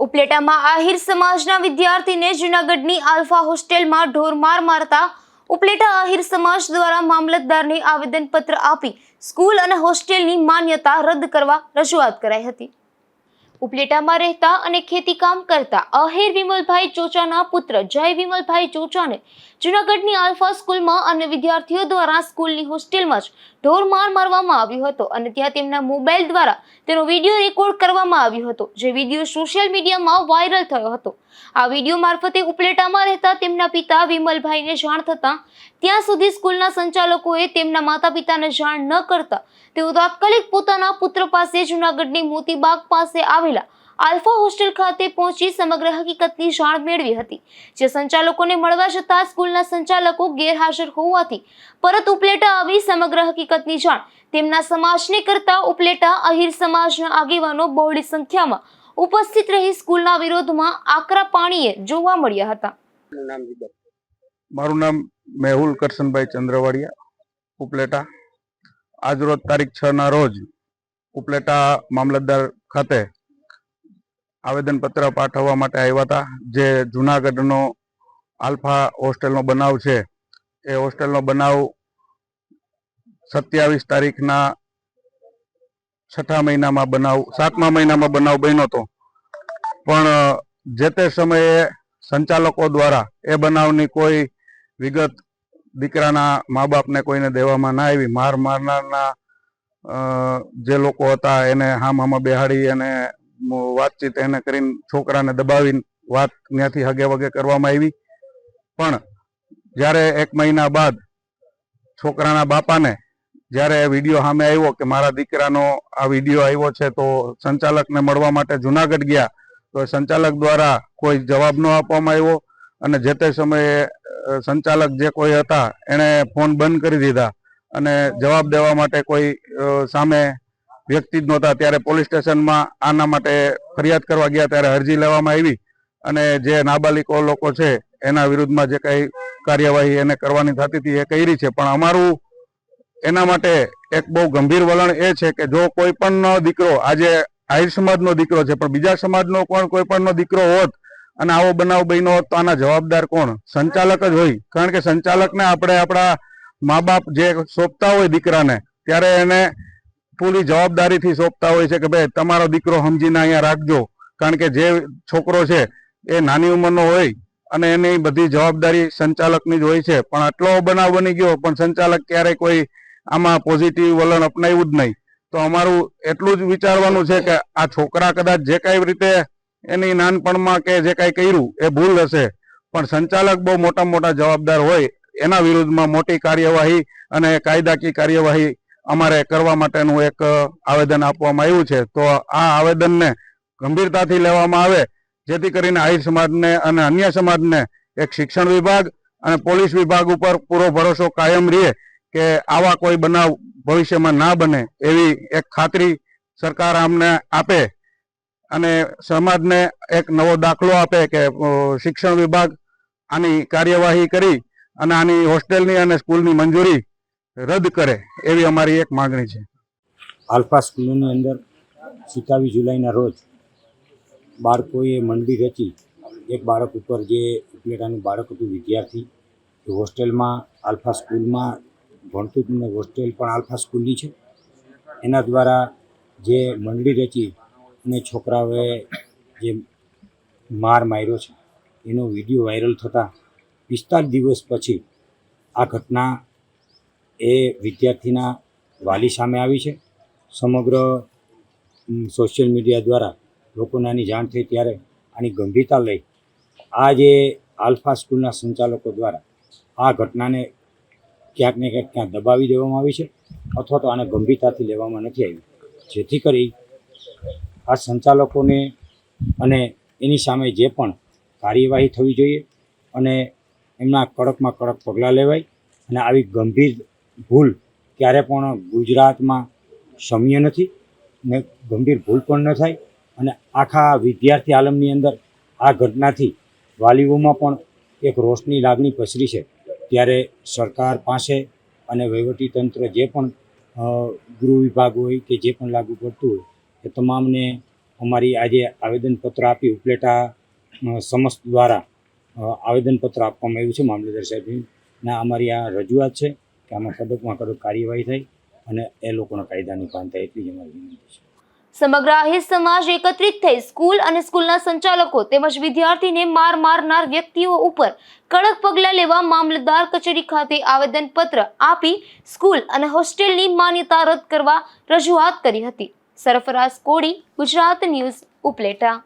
ઉપલેટામાં આહિર સમાજના વિદ્યાર્થીને જૂનાગઢની આલ્ફા હોસ્ટેલમાં ઢોરમાર મારતા ઉપલેટા આહિર સમાજ દ્વારા મામલતદારને આવેદનપત્ર આપી સ્કૂલ અને હોસ્ટેલની માન્યતા રદ કરવા રજૂઆત કરાઈ હતી. ઉપલેટામાં રહેતા અને ખેતીકામ કરતા અહેર વિમલભાઈ ચોચાના પુત્ર જય વિમલભાઈ ચોચાને જૂનાગઢની આલ્ફા સ્કૂલમાં અને વિદ્યાર્થીઓ દ્વારા સ્કૂલની હોસ્ટેલમાં જ ઢોરમાર મારવામાં આવ્યો હતો અને ત્યાં તેમના મોબાઈલ દ્વારા તેનો વીડિયો રેકોર્ડ કરવામાં આવ્યો હતો, જે વીડિયો સોશિયલ મીડિયામાં વાયરલ થયો હતો. આ વીડિયો મારફતે ઉપલેટામાં રહેતા તેમના પિતા વિમલભાઈને જાણ થતાં ત્યાં સુધી સ્કૂલના સંચાલકોએ તેમના માતા પિતાને જાણ ન કરતા તેઓ તાત્કાલિક પોતાના પુત્ર પાસે જૂનાગઢની મોતીબાગ પાસે આવેલા આલ્ફા હોસ્ટેલ ખાતે પહોંચી સમગ્ર હકીકતની જાણ મેળવી હતી, જે સંચાલકોને મળવા જતાં સ્કૂલના સંચાલકો ગેરહાજર હોવાથી પરત ઉપલેટા આવી સમગ્ર હકીકતની જાણ તેમના સમાજને કરતા ઉપલેટા અહીર સમાજના આગેવાનો બહોળી સંખ્યામાં ઉપસ્થિત રહી સ્કૂલના વિરોધમાં આકરા પાણીએ જોવા મળ્યા હતા. મારું નામ મેહુલ કરશનભાઈ ચંદ્રવાડિયા, ઉપલેટા. આજરોજ તારીખ છ ના રોજ ઉપલેટા મામલતદાર ખાતે આવેદનપત્ર પાઠવવા માટે આવ્યા હતા. જે જુનાગઢનો આલ્ફા હોસ્ટેલનો બનાવ છે. એ હોસ્ટેલનો બનાવ સત્યાવીસ તારીખના છઠ્ઠા મહિનામાં બનાવ, સાતમા મહિનામાં બનાવ બન્યો હતો. પણ જે તે સમયે સંચાલકો દ્વારા એ બનાવની કોઈ વિગત દીકરાના મા બાપને કોઈને દેવામાં ના આવી. માર મારનારના જે લોકો હતા એને હામ હામાં બેહાડી અને વાતચીત એને કરીને છોકરાને દબાવીને વાત ત્યાંથી હગે વગે કરવામાં આવી. પણ જ્યારે એક મહિના બાદ છોકરાના બાપાને જ્યારે વીડિયો સામે આવ્યો કે મારા દીકરાનો આ વીડિયો આવ્યો છે તો સંચાલકને મળવા માટે જુનાગઢ ગયા, તો સંચાલક દ્વારા કોઈ જવાબ ન આપવામાં આવ્યો. અને જે તે સમયે સંચાલક જે કોઈ હતા, એણે ફોન બંધ કરી દીધા અને જવાબ દેવા માટે કોઈ સામે વ્યક્તિ જ નહોતા. ત્યારે પોલીસ સ્ટેશનમાં આના માટે ફરિયાદ કરવા ગયા, ત્યારે અરજી લેવામાં આવી અને જે નાબાલિકો લોકો છે, એના વિરુદ્ધમાં જે કઈ કાર્યવાહી એને કરવાની થતી હતી એ કરી છે. પણ અમારું એના માટે એક બહુ ગંભીર વલણ એ છે કે જો કોઈ પણ દીકરો, આજે આહિર સમાજનો દીકરો છે, પણ બીજા સમાજનો કોણ કોઈ પણનો દીકરો હોત અને આવો બનાવ બન્યો તો આના જવાબદાર કોણ? સંચાલક જ હોય. કારણ કે સંચાલકને આપણે આપણા મા બાપ જે સોંપતા હોય દીકરાને, ત્યારે એને પૂરી જવાબદારીથી સોંપતા હોય છે કે ભાઈ, તમારો દીકરો સમજીને અહીંયા રાખજો. કારણ કે જે છોકરો છે, એ નાની ઉંમરનો હોય અને એની બધી જવાબદારી સંચાલકની જ હોય છે. પણ આટલો બનાવ બની ગયો, પણ સંચાલક ક્યારેય કોઈ આમાં પોઝિટિવ વલણ અપનાવ્યું જ નહીં. તો અમારું એટલું જ વિચારવાનું છે કે આ છોકરા કદાચ જે કઈ રીતે એની નાનપણમાં કે જે કઈ કર્યું, એ ભૂલ હશે. પણ સંચાલક બહુ મોટા મોટા જવાબદાર હોય, એના વિરુદ્ધમાં મોટી કાર્યવાહી અને કાયદાકીય કાર્યવાહી અમારે કરવા માટેનું એક આવેદન આપવામાં આવ્યું છે. તો આ આવેદનને ગંભીરતાથી લેવામાં આવે, જેથી કરીને આહિર સમાજને અને અન્ય સમાજને એક શિક્ષણ વિભાગ અને પોલીસ વિભાગ ઉપર પૂરો ભરોસો કાયમ રહે કે આવા કોઈ બનાવ ભવિષ્યમાં ના બને, એવી એક ખાતરી સરકાર અમને આપે. અને સમાજને એક નવો દાખલો આપે કે શિક્ષણ વિભાગ આની કાર્યવાહી કરી અને આની હોસ્ટેલની અને સ્કૂલની મંજૂરી રદ કરે, એવી અમારી એક માંગણી છે. આલ્ફા સ્કૂલની અંદર સત્તાવીસ જુલાઈના રોજ બાળકોએ મંડળી રચી એક બાળક ઉપર જે ઉપલેટાનું બાળક હતું, વિદ્યાર્થી, એ હોસ્ટેલમાં, આલ્ફા સ્કૂલમાં ભણતું હતું હોસ્ટેલ પણ આલ્ફા સ્કૂલની છે. એના દ્વારા જે મંડળી રચી અને છોકરાઓએ જે માર માર્યો છે, એનો વીડિયો વાયરલ થતાં પિસ્તાલીસ દિવસ પછી આ ઘટના એ વિદ્યાર્થીના વાલી સામે આવી છે. સમગ્ર સોશિયલ મીડિયા દ્વારા લોકોને આની જાણ થઈ ત્યારે આની ગંભીરતા લઈ આ જે આલ્ફા સ્કૂલના સંચાલકો દ્વારા આ ઘટનાને ક્યાંક ને ક્યાંક ક્યાં દબાવી દેવામાં આવી છે, અથવા તો આને ગંભીરતાથી લેવામાં નથી આવી. જેથી કરી આ સંચાલકોને અને એની સામે જે પણ કાર્યવાહી થવી જોઈએ અને એમના કડકમાં કડક પગલાં લેવાય અને આવી ગંભીર ભૂલ ક્યારે પણ ગુજરાતમાં ક્ષમ્ય નથી ને ગંભીર ભૂલ પણ ન થાય અને આખા વિદ્યાર્થી આલમની અંદર આ ઘટનાથી વાલીઓમાં પણ એક રોષની લાગણી પસરી છે. ત્યારે સરકાર પાસે અને વહીવટીતંત્ર જે પણ ગૃહ વિભાગ હોય કે જે પણ લાગુ પડતું હોય એ તમામને અમારી આજે આવેદનપત્ર આપી ઉપલેટા સમસ્ત દ્વારા આવેદનપત્ર આપવામાં આવ્યું છે મામલતદાર ના, અમારી આ રજૂઆત છે કે આમાં કડકમાં કડક કાર્યવાહી થઈ અને એ લોકોના કાયદાનું પાન થાય એટલી જ અમારી વિનંતી છે. સમગ્ર આહિર સમાજ એકત્રિત થઈ સ્કૂલ અને સ્કૂલના સંચાલકો તેમજ વિદ્યાર્થીને માર મારનાર વ્યક્તિઓ ઉપર કડક પગલાં લેવા મામલતદાર કચેરી ખાતે આવેદનપત્ર આપી સ્કૂલ અને હોસ્ટેલની માન્યતા રદ કરવા રજૂઆત કરી હતી. સરફરાઝ કોડી ગુજરાત ન્યૂઝ ઉપલેટા.